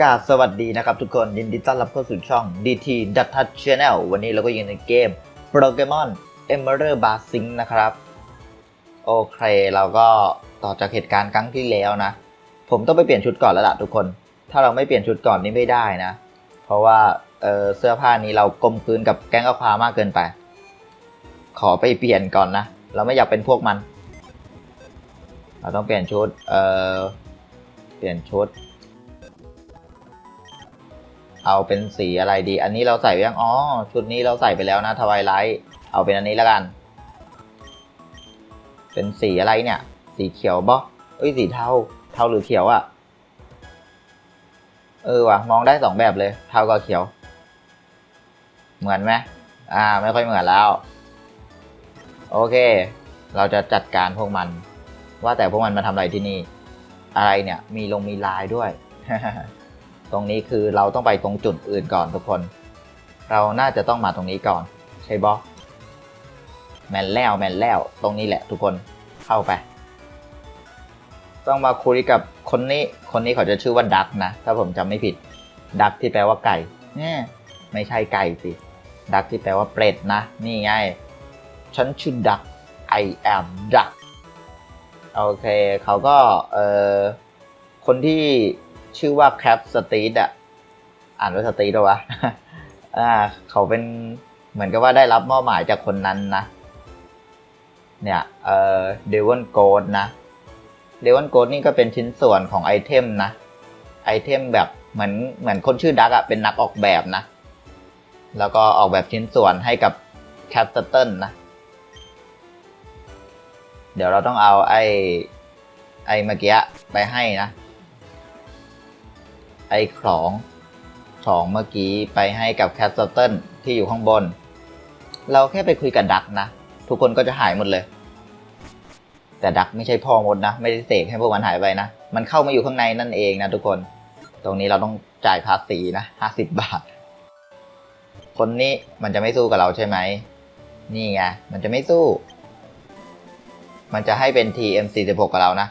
กาสวัสดีนะครับทุกคนยินดีต้อนรับเข้าสู่ช่อง DT d a t a Channel วันนี้เราก็อยู่ในเกม Pokemon Emerald b a s i n g นะครับ โอเค เราก็ต่อจากเหตุการณ์ครั้งที่แล้วนะ ผมต้องไปเปลี่ยนชุดก่อนแล้วล่ะทุกคน ถ้าเราไม่เปลี่ยนชุดก่อนนี่ไม่ได้นะ เพราะว่าเเสื้อผ้านี้เรากลมกลืนกับแก๊งอความากเกินไป ขอไปเปลี่ยนก่อนนะ เราไม่อยากเป็นพวกมัน เราต้องเปลี่ยนชุดเเปลี่ยนชุด เอาเป็นสีอะไรดี อันนี้เราใส่ยังอ๋อชุดนี้เราใส่ไปแล้วนะทวายไลท์เอาเป็นอันนี้แล้วกัน เป็นสีอะไรเนี่ย สีเขียวบ่เอ้ยสีเทาเทาหรือเขียวอะ่ะเออว่ะมองได้สองแบบเลยเทากับเขียว เหมือนไหมอ่า ไม่ค่อยเหมือนแล้ว โอเค เราจะจัดการพวกมัน ว่าแต่พวกมันมาทำอะไรที่นี่ อะไรเนี่ย มีลงมีลายด้วย ตรงนี้คือเราต้องไปตรงจุดอื่นก่อนทุกคน เราน่าจะต้องมาตรงนี้ก่อน ใช่บอแมนแล้วแมนแล้วตรงนี้แหละทุกคนเข้าไป ต้องมาคุยกับคนนี้คนนี้เขาจะชื่อว่าดักนะ ถ้าผมจำไม่ผิด ดักที่แปลว่าไก่เนี่ยไม่ใช่ไก่สิดักที่แปลว่าเปรตนะ นี่ไง ฉันชื่อดัก I am duck โอเค เขาก็เอ่อคนที่ ชื่อว่าแคปสตีดอะ อ่านว่าสตีดหรอวะอ่าเขาเป็นเหมือนกับว่าได้รับมอบหมายจากคนนั้นนะ เนี่ย เอ่อเดวอนโกดนะเดวอนโกดนี่ก็เป็นชิ้นส่วนของไอเทมนะ ไอเทมแบบเหมือนเหมือนคนชื่อดักอะเป็นนักออกแบบนะ แล้วก็ออกแบบชิ้นส่วนให้กับแคปสเติลนะ เดี๋ยวเราต้องเอาไอ้ไอ้เมื่อกี้ไปให้นะ ไอ้ของของเมื่อกี้ไปให้กับแคสเติลที่อยู่ข้างบน เราแค่ไปคุยกับดักนะ ทุกคนก็จะหายหมดเลย แต่ดักไม่ใช่พ่อมดนะ ไม่ได้เสกให้พวกมันหายไปนะ มันเข้ามาอยู่ข้างในนั่นเองนะทุกคน ตรงนี้เราต้องจ่ายภาษีนะห้าสิบบาท คนนี้มันจะไม่สู้กับเราใช่ไหม นี่ไง มันจะไม่สู้ มันจะให้เป็น TM46 กับเรานะ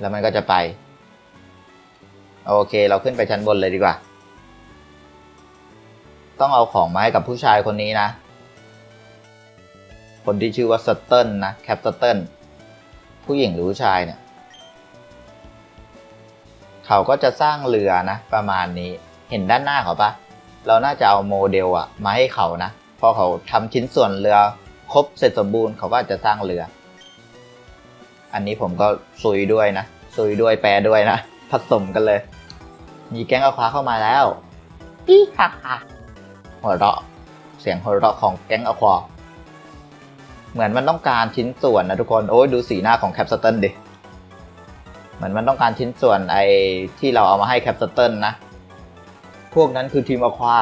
แล้วมันก็จะไป โอเค เราขึ้นไปชั้นบนเลยดีกว่า ต้องเอาของมาให้กับผู้ชายคนนี้นะ คนที่ชื่อว่าสเติลนะแคปสเติลผู้หญิงหรือผู้ชายเนี่ย เขาก็จะสร้างเรือนะ ประมาณนี้เห็นด้านหน้าเขาปะเราน่าจะเอาโมเดลอะมาให้เขานะพอเขาทำชิ้นส่วนเรือครบเสร็จสมบูรณ์เขาก็จะสร้างเรือ อันนี้ผมก็ซุยด้วยนะซุยด้วยแปรด้วยนะ ผสมกันเลย มีแก๊งอควาเข้ามาแล้วปี้ฮ่าฮ่าหัวเราะ เสียงหัวเราะของแก๊งอควาเหมือนมันต้องการชิ้นส่วนนะทุกคน โอ้ยดูสีหน้าของแคปสเติลดิ เหมือนมันต้องการชิ้นส่วนไอ้ที่เราเอามาให้แคปสเติลนะ พวกนั้นคือทีมอควา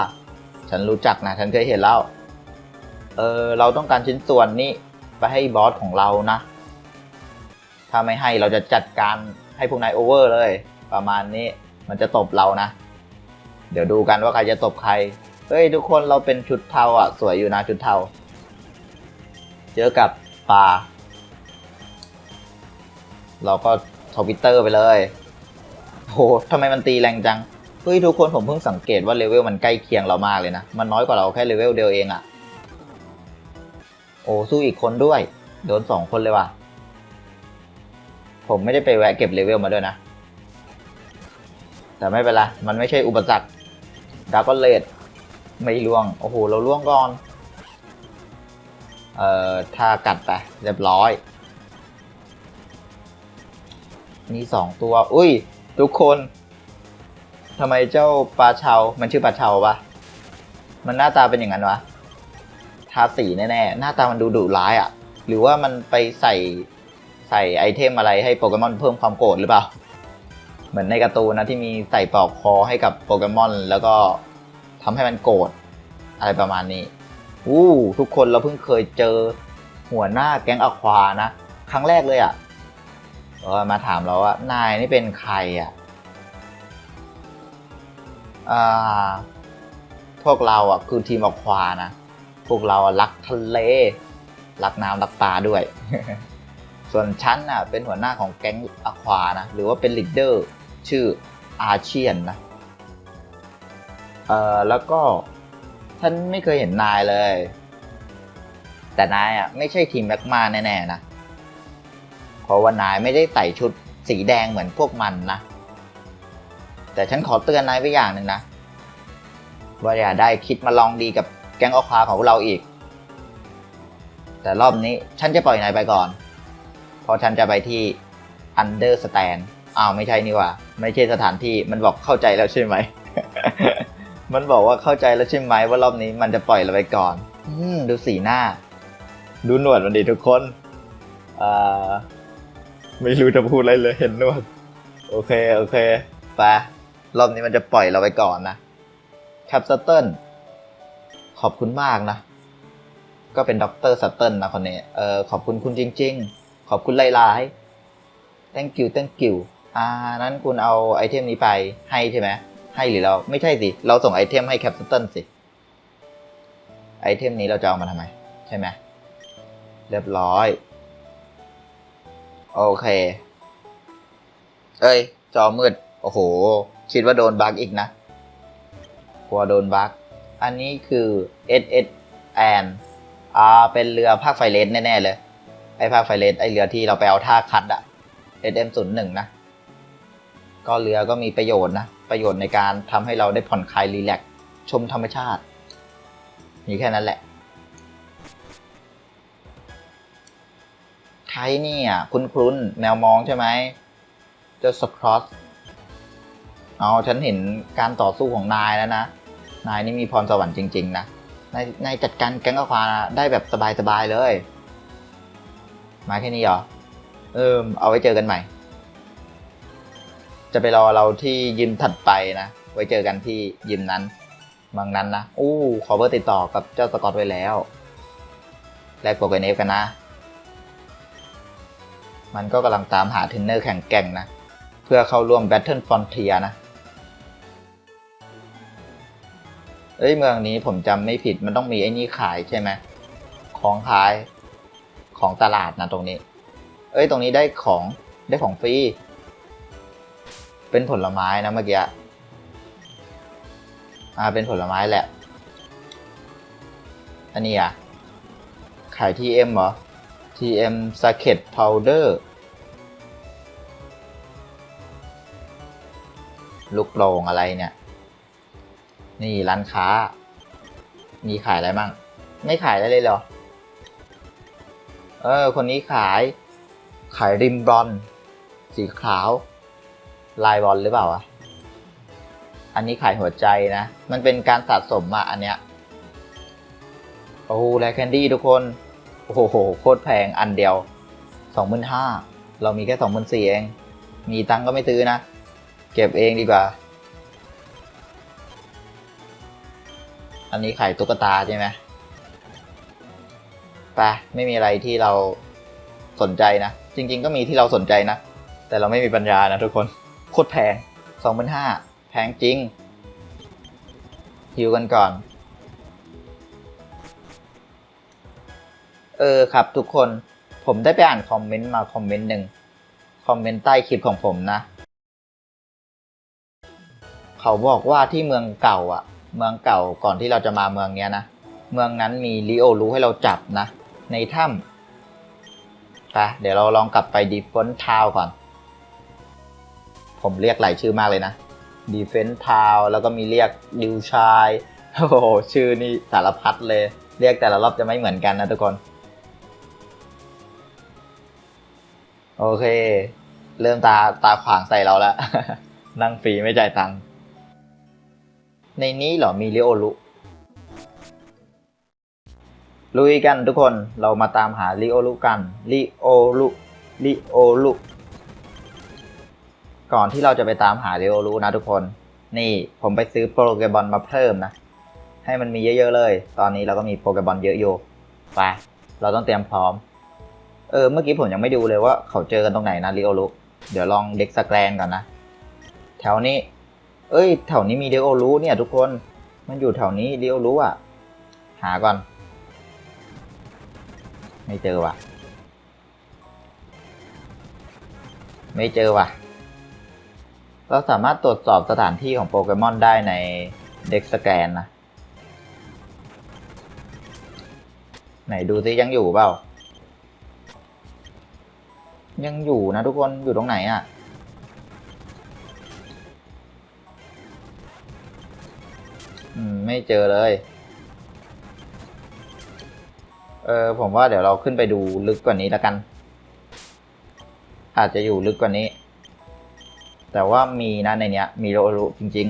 ฉันรู้จักนะ ฉันเคยเห็นแล้ว เออเราต้องการชิ้นส่วนนี้ไปให้บอสของเรานะ ถ้าไม่ให้เราจะจัดการให้พวกนายโอเวอร์เลย ประมาณนี้มันจะตบเรานะ เดี๋ยวดูกันว่าใครจะตบใคร เฮ้ยทุกคนเราเป็นชุดเทาอะ สวยอยู่นะชุดเทา เจอกับปลา เราก็ทวิตเตอร์ไปเลยโหทำไมมันตีแรงจัง เฮ้ยทุกคนผมเพิ่งสังเกตว่าเลเวลมันใกล้เคียงเรามากเลยนะ มันน้อยกว่าเราแค่เลเวลเดียวเองอะ โอ้สู้อีกคนด้วย โดนสองคนเลยว่ะ ผมไม่ได้ไปแวะเก็บเลเวลมาด้วยนะ แต่ไม่เป็นไร มันไม่ใช่อุปสรรคดาก็เลดไม่ล่วง โอ้โห เราล่วงก่อน เอ่อถ้ากัดไป เรียบร้อยมีสองตัว อุ้ย ทุกคนทำไมเจ้าปลาเชา มันชื่อปลาเชาปะมันหน้าตาเป็นอย่างนั้นวะ ทาสีแน่ๆ หน้าตามันดูดุร้ายอะ่ะ หรือว่ามันไปใส่ใส่ไอเทมอะไรให้โปเกมอนเพิ่มความโกรธหรือเปล่า เหมือนในการ์ตูนนะที่มีใส่ปลอกคอให้กับโปเกมอน แล้วก็ทำให้มันโกรธอะไรประมาณนี้อู้ทุกคนเราเพิ่งเคยเจอหัวหน้าแก๊งอควานะ ครั้งแรกเลยอะ่ะเออมาถามเราว่านายนี่เป็นใครอะ่ะอ่าพวกเราอะคือทีมอควานะ พวกเราอะรักทะเล รักน้ำรักปลาด้วย ส่วนฉันน่ะเป็นหัวหน้าของแก๊งอควานะ หรือว่าเป็นลีดเดอร์ ชื่ออาเชียนนะ เอ่อแล้วก็ฉันไม่เคยเห็นนายเลย แต่นายอะไม่ใช่ทีมแม็กมาแน่ๆนะ เพราะว่านายไม่ได้ใส่ชุดสีแดงเหมือนพวกมันนะ แต่ฉันขอเตือนนายไว้อย่างหนึ่งนะ ว่าอย่าได้คิดมาลองดีกับแก๊งออควาของเราอีก แต่รอบนี้ฉันจะปล่อยนายไปก่อน เพราะฉันจะไปที่ Understand อ้าวไม่ใช่นี่ว่า ไม่ใช่สถานที่มันบอกเข้าใจแล้วใช่ไหม มันบอกว่าเข้าใจแล้วใช่ไหมว่ารอบนี้มันจะปล่อยเราไปก่อน อืมดูสีหน้า ดูหนวดมันดีทุกคนอ่าไม่รู้จะพูดอะไรเลยเห็นหนวด โอเคโอเคไปรอบนี้มันจะปล่อยเราไปก่อนนะแคปสเติลขอบคุณมากนะ ก็เป็นด็อกเตอร์สเติลนะคนนี้เออขอบคุณคุณจริง ๆ ขอบคุณหลายๆ thank you thank you อ่านั้นคุณเอาไอเทมนี้ไปให้ใช่ไหมให้หรือเราไม่ใช่สิ เราส่งไอเทมให้แคปเติลสิ ไอเทมนี้เราจะเอามาทำไม ใช่ไหมเรียบร้อย โอเค เอ้ย จอมืด โอ้โห คิดว่าโดนบั๊กอีกนะ กลัวโดนบั๊กอันนี้คือ S S N อ่า เป็นเรือภาคไฟเลนแน่ ๆ เลย ไอภาคไฟเลนไอเรือที่เราไปเอาท่าคัดอะ S M 0 1 นะ ก็เรือก็มีประโยชน์นะ ประโยชน์ในการทำให้เราได้ผ่อนคลายรีแลกชมธรรมชาติ มีแค่นั้นแหละใครเนี่ย คุณครุนแมวมองใช่ไหมเจ้าสครอสเอาฉันเห็นการต่อสู้ของนายแล้วนะ นายนี่มีพรสวรรค์จริง ๆ นะนายนายจัดการแก๊งอควาได้แบบสบาย ๆ เลย มาแค่นี้เหรอ เออเอาไว้เจอกันใหม่ จะไปรอเราที่ยิมถัดไปนะ ไว้เจอกันที่ยิมนั้นบางนั้นนะอู้ขอเบอร์ติดต่อกับเจ้าสกอตไว้แล้วแลกโปรแกรมเอฟกันนะ มันก็กำลังตามหาเทรนเนอร์แข่งแก่งนะ เพื่อเข้าร่วม Battle Frontier นะ เอ้ยเมืองนี้ผมจำไม่ผิดมันต้องมีไอ้นี่ขายใช่ไหมของขายของตลาดนะตรงนี้ เอ้ยตรงนี้ได้ของได้ของฟรี เป็นผลไม้นะเมื่อกี้ อ่า เป็นผลไม้แหละ อันนี้อะ ขาย TM เหรอ TM s a c e t Powder ลูกโป่งอะไรเนี่ย นี่ร้านค้า มีขายอะไรมั่งไม่ขายอะได้เลยเหรอ เออ คนนี้ขาย ขายริมบอลสีขาว ลายบอลหรือเปล่าอะอันนี้ขายหัวใจนะ มันเป็นการสะสมอะอันเนี้ย โอ้โหแลแคนดี้ทุกคน โอ้โห โคตรแพงอันเดียวสองหมื่นห้าเรามีแค่สองหมื่นสี่เอง มีตังก็ไม่ซื้อนะ เก็บเองดีกว่า อันนี้ขายตุ๊กตาใช่ไหมไปไม่มีอะไรที่เราสนใจนะ จริง ๆ ก็มีที่เราสนใจนะ แต่เราไม่มีปัญญานะทุกคน โคตรแพงสองพันห้าแพงจริงฮิวกันก่อน เออครับทุกคนผมได้ไปอ่านคอมเมนต์มาคอมเมนต์หนึ่งคอมเมนต์ใต้คลิปของผมนะ เขาบอกว่าที่เมืองเก่าอะ เมืองเก่าก่อนที่เราจะมาเมืองเนี้ยนะ เมืองนั้นมีลิโอรู้ให้เราจับนะ ในถ้ำไปเดี๋ยวเราลองกลับไปดีฟอนทาวก่อน ผมเรียกหลายชื่อมากเลยนะดีเฟนทาวแล้วก็มีเรียกดิวชายโอ้โหชื่อนี่สารพัดเลย เรียกแต่ละรอบจะไม่เหมือนกันนะทุกคน โอเค เริ่มตาตาขวางใส่เราแล้ว นั่งฟรีไม่จ่ายตังค์ในนี้เหรอมีเลโอลุลุยกันทุกคนเรามาตามหาลิโอลุกันลิโอลุลิโอลุ ก่อนที่เราจะไปตามหาลิโอลุนะทุกคน นี่ผมไปซื้อโปเกมอนมาเพิ่มนะ ให้มันมีเยอะๆเลย ตอนนี้เราก็มีโปเกมอนเยอะอยู่ไปเราต้องเตรียมพร้อม เออ เมื่อกี้ผมยังไม่ดูเลยว่าเขาเจอกันตรงไหนนะลิโอลุเดี๋ยวลองเด็กสแกรนก่อนนะ แถวนี้ เอ้ย แถวนี้มีลิโอลุเนี่ย ทุกคน มันอยู่แถวนี้ลิโอลุอะ หาก่อน ไม่เจอว่ะ ไม่เจอว่ะ เราสามารถตรวจสอบสถานที่ของโปเกมอนได้ในเด็กสแกนนะ ไหนดูซิยังอยู่เปล่า ยังอยู่นะทุกคนอยู่ตรงไหนอะ่ะ อืม ไม่เจอเลย เออผมว่าเดี๋ยวเราขึ้นไปดูลึกกว่านี้แล้วกัน อาจจะอยู่ลึกกว่านี้ แต่ว่ามีนะในเนี้ย มีโรลุจริง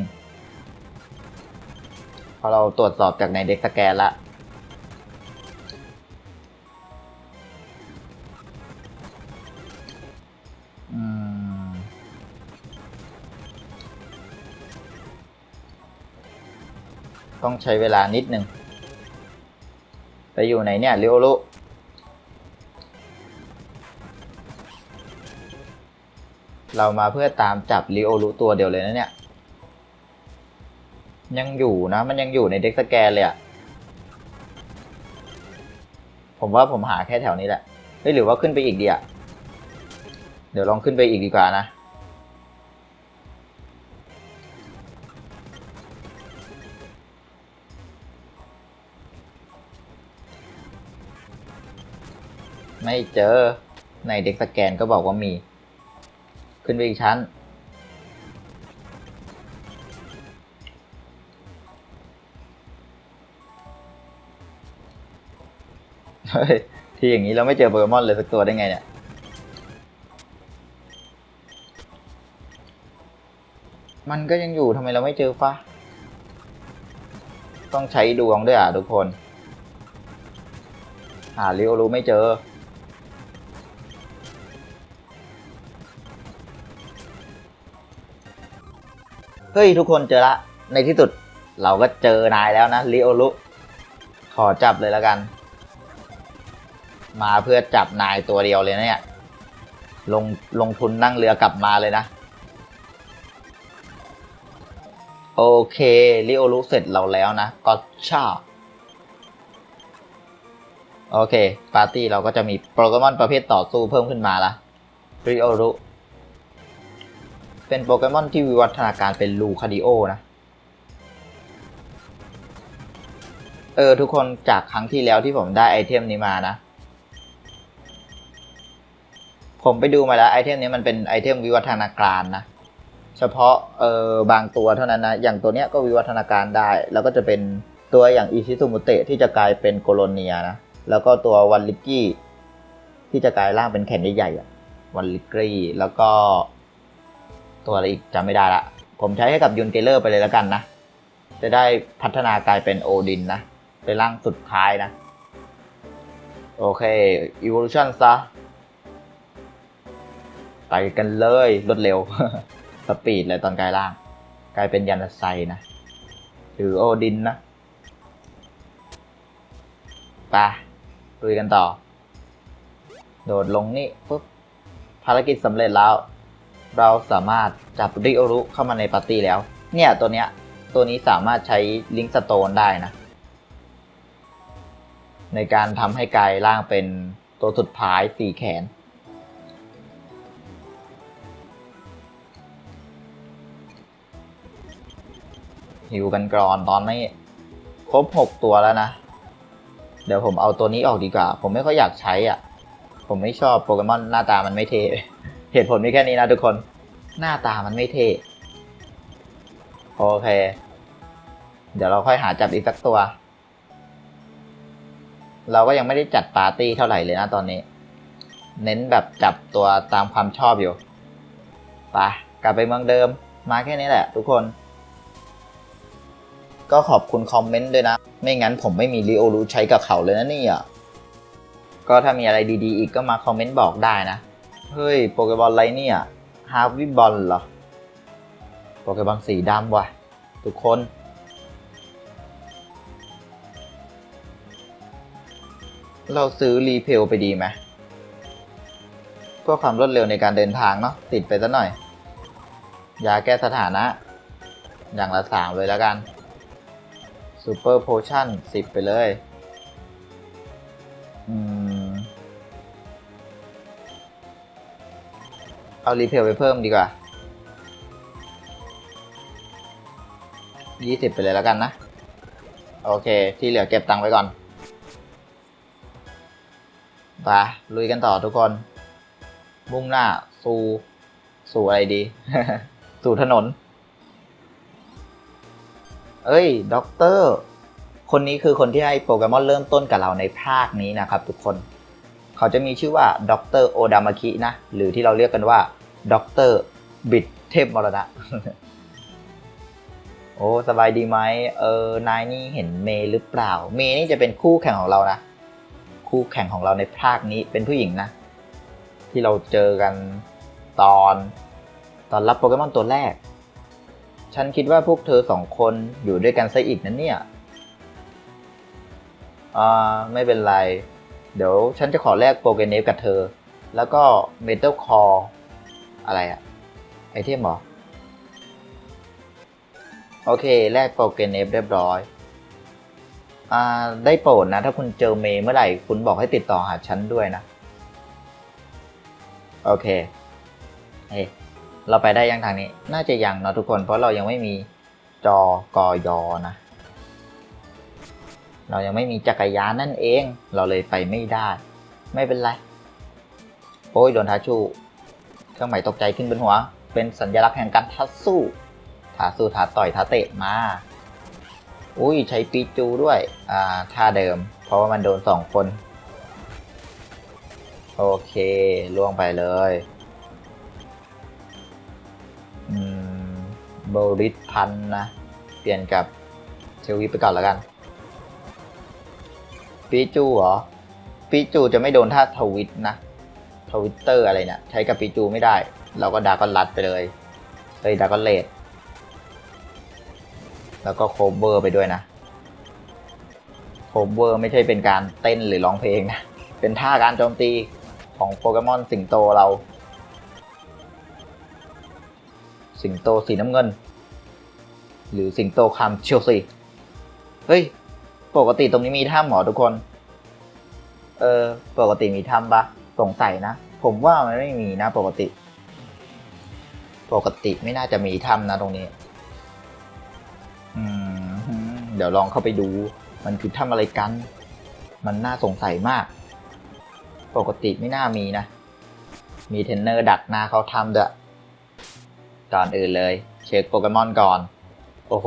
ๆ พอเราตรวจสอบจากในเด็กสแกนละต้องใช้เวลานิดหนึ่งไปอยู่ไหนเนี่ยเรียวลุ เรามาเพื่อตามจับลิโอรุตัวเดียวเลยนะเนี่ย ยังอยู่นะ มันยังอยู่ในเด็กสแกนเลยอะผมว่าผมหาแค่แถวนี้แหละเฮ้ยหรือว่าขึ้นไปอีกดีอะเดี๋ยวลองขึ้นไปอีกดีกว่านะ ไม่เจอในเด็กสแกนก็บอกว่ามี ขึ้นไปอีกชั้น เฮ้ย ที่อย่างนี้เราไม่เจอโปเกมอนเลยสักตัวได้ไงเนี่ย มันก็ยังอยู่ทำไมเราไม่เจอฟ้าต้องใช้ดวงด้วยอะทุกคน หาลิโอรู้ไม่เจอ ฮ้ยทุกคนเจอละ ในที่สุดเราก็เจอนายแล้วนะลิโอรุขอจับเลยแล้วกัน มาเพื่อจับนายตัวเดียวเลยนะเนี่ย ลงลงทุนนั่งเรือกลับมาเลยนะ โอเคลิโอรุเสร็จเราแล้วนะก็ชาโอเค ปาร์ตี้เราก็จะมีโปเกมอนประเภทต่อสู้เพิ่มขึ้นมาละริโอรุ เป็นโปเกมอนที่วิวัฒนาการเป็นลูคาดิโอนะ เออ ทุกคนจากครั้งที่แล้วที่ผมได้ไอเทมนี้มานะ ผมไปดูมาแล้วไอเทมนี้มันเป็นไอเทมวิวัฒนาการนะ เฉพาะเออบางตัวเท่านั้นนะ อย่างตัวเนี้ยก็วิวัฒนาการได้ แล้วก็จะเป็นตัวอย่างอิชิซุมุเตะที่จะกลายเป็นโกโลเนียนะ แล้วก็ตัววันลิกกี้ที่จะกลายร่างเป็นแขนใหญ่ๆอะวันลิกกี้แล้วก็ ตัวอะไรอีกจำไม่ได้ละ ผมใช้ให้กับยุนเกเลอร์ไปเลยแล้วกันนะ จะได้พัฒนากลายเป็นโอดินนะ เป็นร่างสุดท้ายนะ โอเค evolution ซะ ไปกันเลยรวดเร็ว สปีดเลยตอนกลายร่าง กลายเป็นยันไซนะ หรือโอดินนะไปลุยกันต่อ โดดลงนี่ปุ๊บภารกิจสำเร็จแล้ว เราสามารถจับริโอรุเข้ามาในปาร์ตี้แล้ว เนี่ยตัวเนี้ยตัวนี้สามารถใช้ลิงก์สโตนได้นะ ในการทำให้กลายร่างเป็นตัวสุดท้ายสี่แขน หิวกันกรอนตอนนี้ครบหกตัวแล้วนะ เดี๋ยวผมเอาตัวนี้ออกดีกว่า ผมไม่ค่อยอยากใช้อะ ผมไม่ชอบโปเกมอนหน้าตามันไม่เท่ เหตุผลมีแค่นี้นะทุกคน หน้าตามันไม่เท่ โอเค เดี๋ยวเราค่อยหาจับอีกสักตัว เราก็ยังไม่ได้จัดปาร์ตี้เท่าไหร่เลยนะตอนนี้ เน้นแบบจับตัวตามความชอบอยู่ไปกลับไปเมืองเดิม มาแค่นี้แหละ ทุกคน ก็ขอบคุณคอมเมนต์ด้วยนะ ไม่งั้นผมไม่มีรีโอรู้ใช้กับเขาเลยนะนี่อยก็ถ้ามีอะไรดีๆ อีกก็มาคอมเมนต์บอกได้นะ เฮ้ย โปเกบอลไรเนี่ยฮาร์วิบอลเหรอ โปเกบอลสีดำว่ะ ทุกคน เราซื้อรีเพลไปดีไหมเพื่อความรวดเร็วในการเดินทางเนาะติดไปซะหน่อย ยาแก้สถานะ อย่างละสามเลยแล้วกันซูเปอร์โพชั่นสิบไปเลย อืม เอารีเพลไปเพิ่มดีกว่ายี่สิบไปเลยแล้วกันนะ โอเค ที่เหลือเก็บตังค์ไว้ก่อนไปลุยกันต่อทุกคน มุ่งหน้า สู่ สู่อะไรดี สู่ถนน เอ้ย ด็อกเตอร์ คนนี้คือคนที่ให้โปเกมอนเริ่มต้นกับเราในภาคนี้นะครับทุกคน เขาจะมีชื่อว่าด็อกเตอร์โอดามาคินะ หรือที่เราเรียกกันว่า ด็อกเตอร์บิดเทพมรณะ โอ้ สบายดีไหมเออนายนี่เห็นเมย์หรือเปล่า เมย์นี่จะเป็นคู่แข่งของเรานะ คู่แข่งของเราในภาคนี้เป็นผู้หญิงนะ ที่เราเจอกันตอนตอนรับโปเกมอนตัวแรก ฉันคิดว่าพวกเธอสองคนอยู่ด้วยกันซะอีกนะเนี่ยอ่าไม่เป็นไร เดี๋ยวฉันจะขอแลกโปเกเนฟกับเธอ แล้วก็เมทัลคอร์ อะไรอะไอเทมหรอ โอเค แลกโปรเกนเนฟเรียบร้อยอ่าได้โปรดนะ ถ้าคุณเจอเมย์เมื่อไหร่ คุณบอกให้ติดต่อหาฉันด้วยนะ โอเค เฮ้เราไปได้ยังทางนี้ น่าจะยังเนาะทุกคน เพราะเรายังไม่มีจอกอยอนะ เรายังไม่มีจักรยานนั่นเอง เราเลยไปไม่ได้ ไม่เป็นไร โอ้ยโดนทาชู เครื่องหมายตกใจขึ้นบนหัว เป็นสัญลักษณ์แห่งการทัดสู้ท้าสู้ท้าต่อยท้าเตะมา อุ้ยใช้ปีจูด้วย อ่าท่าเดิม เพราะว่ามันโดนสองคน โอเคล่วงไปเลยอืมโบริสพันนะ เปลี่ยนกับเชลวิไปก่อนแล้วกัน ปีจูเหรอปีจูจะไม่โดนท่าทวิตนะ ทวิตเตอร์อะไรเนี่ยใช้กับปีจูไม่ได้ เราก็ดากอนรัดไปเลยเฮ้ยดากอนเลดแล้วก็โคเวอร์ไปด้วยนะโคเวอร์ไม่ใช่เป็นการเต้นหรือร้องเพลงนะ เป็นท่าการโจมตีของโปเกมอนสิงโตเรา สิงโตสีน้ำเงิน หรือสิงโตคำเชลซีเฮ้ย ปกติตรงนี้มีถ้ำหรอทุกคน เออ ปกติมีถ้ำปะ สงสัยนะ ผมว่ามันไม่มีนะปกติ ปกติไม่น่าจะมีถ้ำนะตรงนี้ อืม เดี๋ยวลองเข้าไปดู มันคือถ้ำอะไรกัน มันน่าสงสัยมาก ปกติไม่น่ามีนะ มีเทนเนอร์ดักหน้าเขาทำเด้วยก่อนอื่นเลย เช็คโปเกมอนก่อน โอ้โห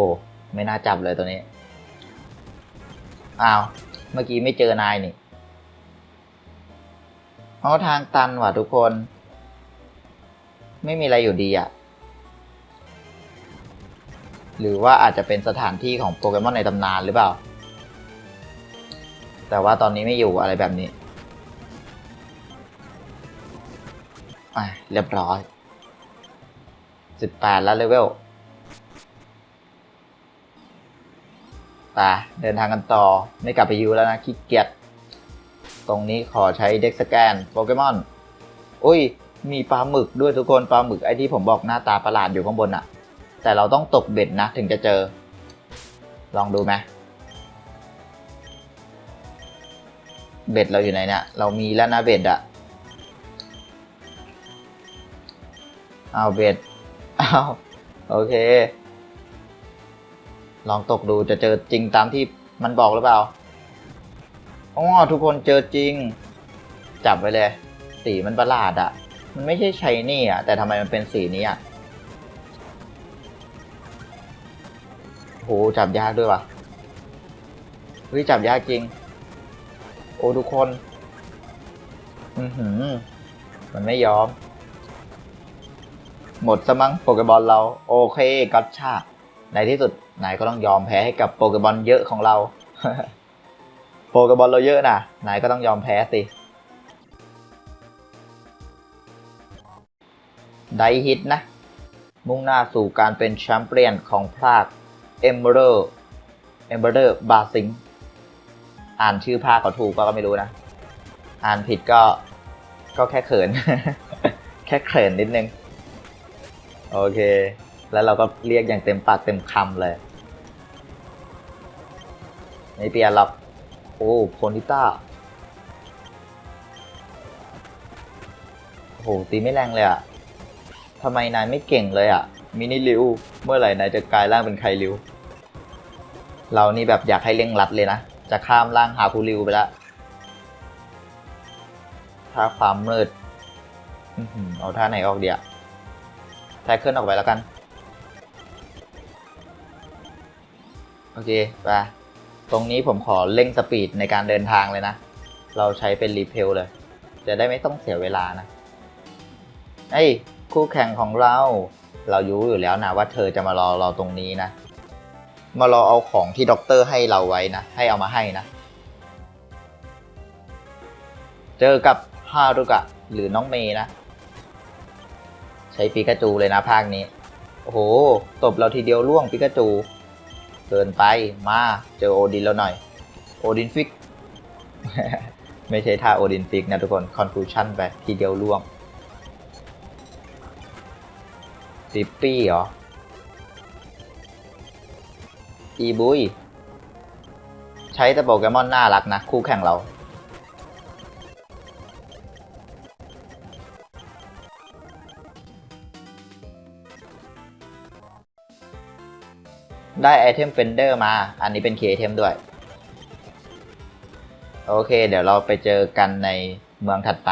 ไม่น่าจับเลยตัวนี้ อ้าว เมื่อกี้ไม่เจอนายนี่ เอาทางตันว่ะทุกคน ไม่มีอะไรอยู่ดีอะ่ะหรือว่าอาจจะเป็นสถานที่ของโปเกมอนในตำนานหรือเปล่า แต่ว่าตอนนี้ไม่อยู่อะไรแบบนี้อะเรียบร้อยสิบแปดแล้วเลเวลไปเดินทางกันต่อ ไม่กลับไปยูแล้วนะขี้เกียจ ตรงนี้ขอใช้เด็กสแกนโปเกมอน อุ้ย มีปลาหมึกด้วยทุกคนปลาหมึกไอที่ผมบอกหน้าตาประหลาดอยู่ข้างบนอะแต่เราต้องตกเบ็ดนะถึงจะเจอ ลองดูไหมเบ็ดเราอยู่ไหนเนี่ยเรามีแล้วนะเบ็ดอะเอาเบ็ดเอาโอเค ลองตกดูจะเจอจริงตามที่มันบอกหรือเปล่า อ๋อทุกคนเจอจริง จับไปเลย สีมันประหลาดอะ่ะ มันไม่ใช่ชัยนี่อะ แต่ทำไมมันเป็นสีนี้อะโหจับยากด้วยว่ะเฮ้ยจับยากจริง โอ้ทุกคน อือหือ มันไม่ยอม หมดสมังโปเกบอลเรา โอเคกัตชาในที่สุดนายก็ต้องยอมแพ้ให้กับโปเกบอลเยอะของเรา โปเกบอลเราเยอะนะนายก็ต้องยอมแพ้สิ ไดฮิตนะ มุ่งหน้าสู่การเป็นแชมเปี้ยนของภาคเอมเบอร์เอมเบอร์บาซิง อ่านชื่อภาคก็ถูกก็ไม่รู้นะ อ่านผิดก็ก็แค่เขิน แค่เขินนิดนึง โอเค แล้วเราก็เรียกอย่างเต็มปากเต็มคำเลย ไม่เปลี่ยนหรอก โอ้โพนิต้า โอ้โห ตีไม่แรงเลยอะทำไมนายไม่เก่งเลยอะมินิริว เมื่อไหร่นายจะกลายร่างเป็นใครริว เรานี่แบบอยากให้เร่งรัดเลยนะ จะข้ามล่างหาคูริวไปล้วถ้าความมืดอื้อหือเอาท่าไหนออกเดียวแท็กเกิลออกไปแล้วกัน โอเค ไป ตรงนี้ผมขอเร่งสปีดในการเดินทางเลยนะ เราใช้เป็นรีเพลเลย จะได้ไม่ต้องเสียเวลานะไอ้ยคู่แข่งของเรา เรารู้อยู่แล้วนะว่าเธอจะมารอเราตรงนี้นะ มารอเอาของที่ด็อกเตอร์ให้เราไว้นะ ให้เอามาให้นะ เจอกับฮารุกะหรือน้องเมย์นะ ใช้ปิกาจูเลยนะภาคนี้ โอ้โห ตบเราทีเดียวล่วงปิกาจู เกินไปมาเจอโอดินแล้วหน่อย โอดินฟิก ไม่ใช่ท่าโอดินฟิกนะทุกคนคอนฟูชั่นไปทีเดียวล่วงสิปปี้เหรอ อีบุย ใช้แต่โปเกมอนน่ารักนะ คู่แข่งเรา ได้ไอเทมเฟนเดอร์มา อันนี้เป็นคีย์ไอเทมด้วย โอเค เดี๋ยวเราไปเจอกันในเมืองถัดไป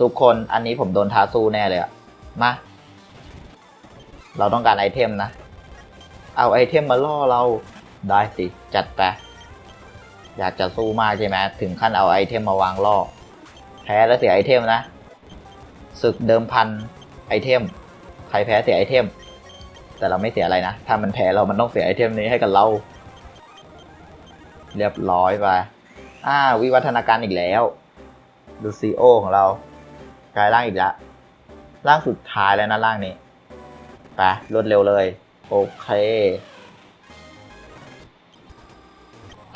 ทุกคนอันนี้ผมโดนท้าสู้แน่เลยอะมา เราต้องการไอเทมนะ เอาไอเทมมาล่อเราได้สิ จัดไป อยากจะสู้มากใช่ไหมถึงขั้นเอาไอเทมมาวางล่อ แพ้แล้วเสียไอเทมนะ ศึกเดิมพันไอเทม ใครแพ้เสียไอเทม แต่เราไม่เสียอะไรนะ ถ้ามันแพ้เรามันต้องเสียไอเทมนี้ให้กับเรา เรียบร้อยไปอ่าวิวัฒนาการอีกแล้วดูซีโอของเรากลายร่างอีกแล้วร่างสุดท้ายแล้วนะร่างนี้ไปรวดเร็วเลย โอเค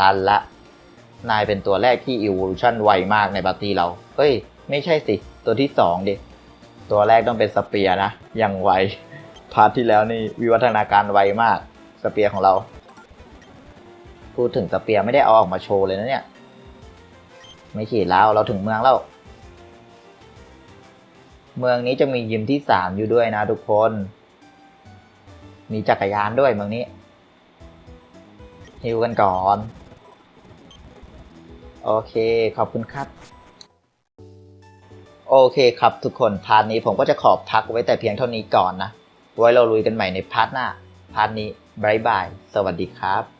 ตันละ นายเป็นตัวแรกที่ evolution ไวมากในปาร์ตี้เรา เฮ้ย ไม่ใช่สิ ตัวที่สองดิ ตัวแรกต้องเป็นสเปียร์นะอย่างไวพาร์ทที่แล้วนี่วิวัฒนาการไวมากสเปียร์ของเรา พูดถึงสเปียร์ไม่ได้เอาออกมาโชว์เลยนะเนี่ย ไม่ขีดแล้วเราถึงเมืองแล้ว เมืองนี้จะมียิมที่สามอยู่ด้วยนะทุกคน มีจักรยานด้วยเมืองนี้ฮิวกันก่อน โอเค ขอบคุณครับ โอเคครับทุกคนพาร์ทนี้ผมก็จะขอบพักไว้แต่เพียงเท่านี้ก่อนนะ ไว้เราลุยกันใหม่ในพาร์ทหน้า พาร์ทนี้บายบาย สวัสดีครับ